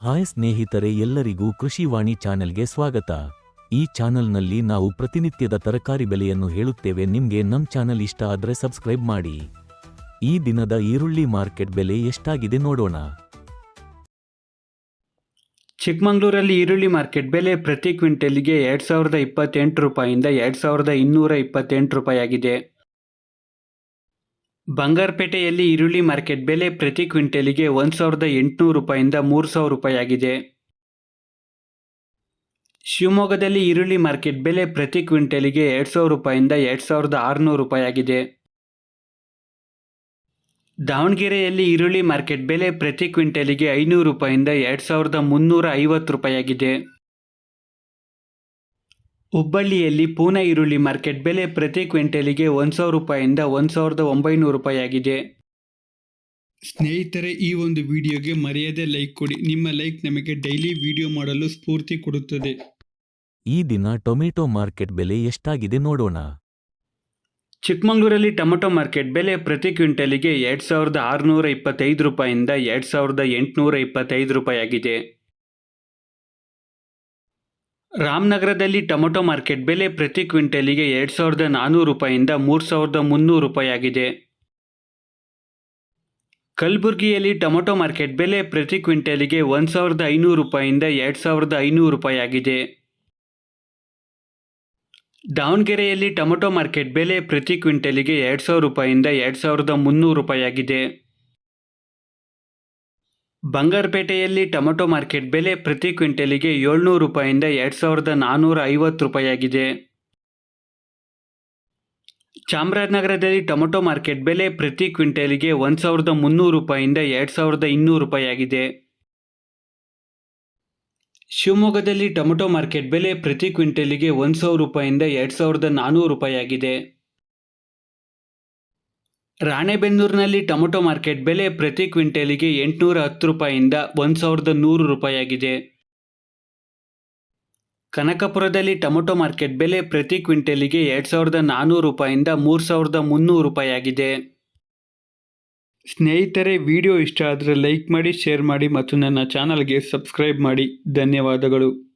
Hi ಸ್ನೇಹಿತರೆ ಎಲ್ಲರಿಗೂ ಕೃಷಿವಾಣಿ ಚಾನೆಲ್ಗೆ ಸ್ವಾಗತ. ಈ ಚಾನೆಲ್ನಲ್ಲಿ ನಾವು ಪ್ರತಿನಿತ್ಯದ ತರಕಾರಿ ಬೆಲೆಯನ್ನು ಹೇಳುತ್ತೇವೆ. ನಿಮಗೆ ನಮ್ಮ ಚಾನೆಲ್ ಇಷ್ಟ ಆದರೆ ಸಬ್ಸ್ಕ್ರೈಬ್ ಮಾಡಿ. ಈ ದಿನದ ಈರುಳ್ಳಿ ಮಾರ್ಕೆಟ್ ಬೆಲೆ ಎಷ್ಟಾಗಿದೆ ನೋಡೋಣ. ಚಿಕ್ಕಮಗಳೂರಲ್ಲಿ ಈರುಳ್ಳಿ ಮಾರ್ಕೆಟ್ ಬೆಲೆ ಪ್ರತಿ ಕ್ವಿಂಟಲ್ಗೆ ಎರಡು ಸಾವಿರದ ಇಪ್ಪತ್ತೆಂಟು ರೂಪಾಯಿಂದ ಎರಡು ಸಾವಿರದ ಇನ್ನೂರ ಇಪ್ಪತ್ತೆಂಟು ರೂಪಾಯಿ ಆಗಿದೆ ಬಂಗಾರಪೇಟೆಯಲ್ಲಿ ಈರುಳ್ಳಿ ಮಾರ್ಕೆಟ್ ಬೆಲೆ ಪ್ರತಿ ಕ್ವಿಂಟಲಿಗೆ ಒಂದು ಸಾವಿರದ ಎಂಟುನೂರು ರೂಪಾಯಿಂದ ಮೂರು ಸಾವಿರ ರೂಪಾಯಿ ಆಗಿದೆ ಶಿವಮೊಗ್ಗದಲ್ಲಿ ಈರುಳ್ಳಿ ಮಾರ್ಕೆಟ್ ಬೆಲೆ ಪ್ರತಿ ಕ್ವಿಂಟಲಿಗೆ ಎರಡು ಸಾವಿರ ರೂಪಾಯಿಂದ ಎರಡು ಸಾವಿರದ ಆರುನೂರು ರೂಪಾಯಿ ಆಗಿದೆ ದಾವಣಗೆರೆಯಲ್ಲಿ ಈರುಳ್ಳಿ ಮಾರ್ಕೆಟ್ ಬೆಲೆ ಪ್ರತಿ ಕ್ವಿಂಟಲಿಗೆ ಐನೂರು ರೂಪಾಯಿಂದ ಎರಡು ಸಾವಿರದ ಮುನ್ನೂರ ಐವತ್ತು ರೂಪಾಯಿ ಆಗಿದೆ ಹುಬ್ಬಳ್ಳಿಯಲ್ಲಿ ಪೂನಾ ಈರುಳ್ಳಿ ಮಾರ್ಕೆಟ್ ಬೆಲೆ ಪ್ರತಿ ಕ್ವಿಂಟಲಿಗೆ ಒಂದು ಸಾವಿರ ರೂಪಾಯಿಂದ ಒಂದು ಸಾವಿರದ ಒಂಬೈನೂರು ರೂಪಾಯಿ ಆಗಿದೆ. ಸ್ನೇಹಿತರೆ ಈ ಒಂದು ವಿಡಿಯೋಗೆ ಮರೆಯದೆ ಲೈಕ್ ಕೊಡಿ. ನಿಮ್ಮ ಲೈಕ್ ನಮಗೆ ಡೈಲಿ ವಿಡಿಯೋ ಮಾಡಲು ಸ್ಫೂರ್ತಿ ಕೊಡುತ್ತದೆ. ಈ ದಿನ ಟೊಮೆಟೊ ಮಾರ್ಕೆಟ್ ಬೆಲೆ ಎಷ್ಟಾಗಿದೆ ನೋಡೋಣ. ಚಿಕ್ಕಮಗಳೂರಲ್ಲಿ ಟೊಮೆಟೊ ಮಾರ್ಕೆಟ್ ಬೆಲೆ ಪ್ರತಿ ಕ್ವಿಂಟಲಿಗೆ ಎರಡು ಸಾವಿರದ ಆರುನೂರ ಇಪ್ಪತ್ತೈದು ರೂಪಾಯಿಂದ ಎರಡು ಸಾವಿರದ ಎಂಟುನೂರ ಇಪ್ಪತ್ತೈದು ರೂಪಾಯಿ ಆಗಿದೆ. ರಾಮನಗರದಲ್ಲಿ ಟೊಮೊಟೊ ಮಾರ್ಕೆಟ್ ಬೆಲೆ ಪ್ರತಿ ಕ್ವಿಂಟಲಿಗೆ ಎರಡು ಸಾವಿರದ ನಾನ್ನೂರು ರೂಪಾಯಿಂದ ಮೂರು ಸಾವಿರದ ಮುನ್ನೂರು ರೂಪಾಯಿ ಆಗಿದೆ ಕಲಬುರಗಿಯಲ್ಲಿ ಟೊಮೆಟೊ ಮಾರ್ಕೆಟ್ ಬೆಲೆ ಪ್ರತಿ ಕ್ವಿಂಟಲಿಗೆ ಒಂದು ಸಾವಿರದ ಐನೂರು ರೂಪಾಯಿಂದ ಎರಡು ಸಾವಿರದ ಐನೂರು ರೂಪಾಯಿ ಆಗಿದೆ ದಾವಣಗೆರೆಯಲ್ಲಿ ಟೊಮೊಟೊ ಮಾರ್ಕೆಟ್ ಬೆಲೆ ಪ್ರತಿ ಕ್ವಿಂಟಲಿಗೆ ಎರಡು ಸಾವಿರ ರೂಪಾಯಿಯಿಂದ ಎರಡು ಸಾವಿರದ ಮುನ್ನೂರು ರೂಪಾಯಿ ಆಗಿದೆ ಬಂಗಾರಪೇಟೆಯಲ್ಲಿ ಟೊಮೆಟೊ ಮಾರ್ಕೆಟ್ ಬೆಲೆ ಪ್ರತಿ ಕ್ವಿಂಟಲಿಗೆ ಏಳ್ನೂರು ರೂಪಾಯಿಂದ ಎರಡು ಸಾವಿರದ ನಾನ್ನೂರ ಐವತ್ತು ರೂಪಾಯಿಯಾಗಿದೆ. ಚಾಮರಾಜನಗರದಲ್ಲಿ ಟೊಮೆಟೊ ಮಾರ್ಕೆಟ್ ಬೆಲೆ ಪ್ರತಿ ಕ್ವಿಂಟಲಿಗೆ ಒಂದು ಸಾವಿರದ ಮುನ್ನೂರು ರೂಪಾಯಿಂದ ಎರಡು ಸಾವಿರದ ಇನ್ನೂರು ರೂಪಾಯಿಯಾಗಿದೆ. ಶಿವಮೊಗ್ಗದಲ್ಲಿ ಟೊಮೆಟೊ ಮಾರ್ಕೆಟ್ ಬೆಲೆ ಪ್ರತಿ ಕ್ವಿಂಟಲಿಗೆ ಒಂದು ಸಾವಿರ ರೂಪಾಯಿಂದ ಎರಡು ಸಾವಿರದ ನಾನ್ನೂರು ರೂಪಾಯಿ ಆಗಿದೆ ರಾಣೆಬೆನ್ನೂರಿನಲ್ಲಿ ಟೊಮೊಟೊ ಮಾರ್ಕೆಟ್ ಬೆಲೆ ಪ್ರತಿ ಕ್ವಿಂಟಲಿಗೆ ಎಂಟುನೂರ ಹತ್ತು ರೂಪಾಯಿಯಿಂದ ಒಂದು ಸಾವಿರದ ನೂರು ರೂಪಾಯಿಯಾಗಿದೆ. ಕನಕಪುರದಲ್ಲಿ ಟೊಮೊಟೊ ಮಾರ್ಕೆಟ್ ಬೆಲೆ ಪ್ರತಿ ಕ್ವಿಂಟಲಿಗೆ ಎರಡು ಸಾವಿರದ ನಾನ್ನೂರು ರೂಪಾಯಿಯಿಂದ ಮೂರು ಸಾವಿರದ ಮುನ್ನೂರು ರೂಪಾಯಿಯಾಗಿದೆ. ಸ್ನೇಹಿತರೆ, ವಿಡಿಯೋ ಇಷ್ಟ ಆದರೆ ಲೈಕ್ ಮಾಡಿ, ಶೇರ್ ಮಾಡಿ ಮತ್ತು ನನ್ನ ಚಾನಲ್ಗೆ ಸಬ್ಸ್ಕ್ರೈಬ್ ಮಾಡಿ. ಧನ್ಯವಾದಗಳು.